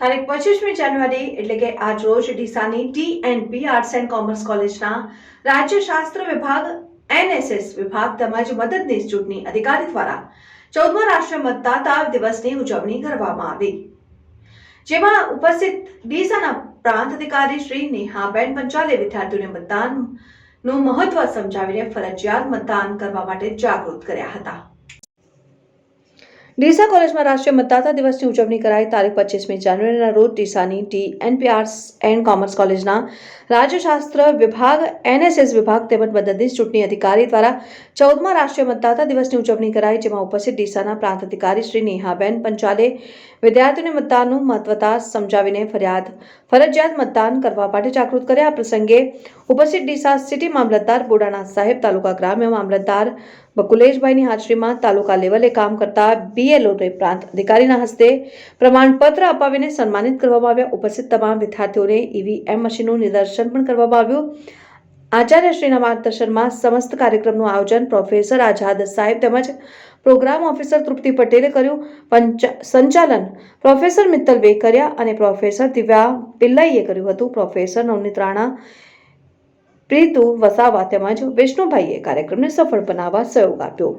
તારીખ પચીસમી જાન્યુઆરી, એટલે કે આજ રોજ ડીસાની T and B arts and commerce કોલેજના રાજ્યશાસ્ત્ર વિભાગ એનએસએસ વિભાગ તેમજ મદદનીશ ચૂંટણી અધિકારી દ્વારા ચૌદમા રાષ્ટ્રીય મતદાતા દિવસની ઉજવણી કરવામાં આવી. જેમાં ઉપસ્થિત ડીસાના પ્રાંત અધિકારી શ્રી નેહાબેન પંચાલે વિદ્યાર્થીઓને મતદાનનું મહત્વ સમજાવીને ફરજિયાત મતદાન કરવા માટે જાગૃત કર્યા હતા. ડીસા કોલેજમાં રાષ્ટ્રીય મતદાતા દિવસની ઉજવણી કરાઈ. તારીખ પચીસમી જાન્યુઆરીના રોજ ડીસાની ટી એનપીઆર્સ એન્ડ કોમર્સ કોલેજના રાજ્યશાસ્ત્ર વિભાગ, એનએસએસ વિભાગ તેમજ મદદનીશ ચૂંટણી અધિકારી દ્વારા ચૌદમા રાષ્ટ્રીય મતદાતા દિવસની ઉજવણી કરાઈ, જેમાં ઉપસ્થિત ડીસાના પ્રાંત અધિકારી શ્રી નેહાબેન પંચાલે વિદ્યાર્થીઓને મતદાનનું મહત્વતા સમજાવીને ફરિયાદ, ફરજિયાત મતદાન કરવા માટે જાગૃત કર્યા. આ પ્રસંગે ઉપસ્થિત ડીસા સિટી મામલતદાર બોડાણા સાહેબ, તાલુકા ગ્રામ્ય મામલતદાર બકુલેશભાઈની હાજરીમાં તાલુકા લેવલે કામ કરતા બીએલઓ પ્રાંત અધિકારીના હસ્તે પ્રમાણપત્ર અપાવીને સન્માનિત કરવામાં આવ્યા. ઉપસ્થિત તમામ વિદ્યાર્થીઓને ઈવીએમ મશીનનું નિદર્શન પણ કરવામાં આવ્યું. આચાર્યશ્રીના માર્ગદર્શનમાં સમસ્ત કાર્યક્રમનું આયોજન પ્રોફેસર આઝાદ સાહેબ તેમજ પ્રોગ્રામ ઓફિસર તૃપ્તિ પટેલે કર્યું. સંચાલન પ્રોફેસર મિત્તલ વેકરિયા અને પ્રોફેસર દિવ્યા પિલ્લાઈએ કર્યું હતું. પ્રોફેસર નવનીત રાણા પ્રીતુ વસાવા તેમજ વિષ્ણુભાઈએ કાર્યક્રમને સફળ બનાવવા સહયોગ આપ્યો.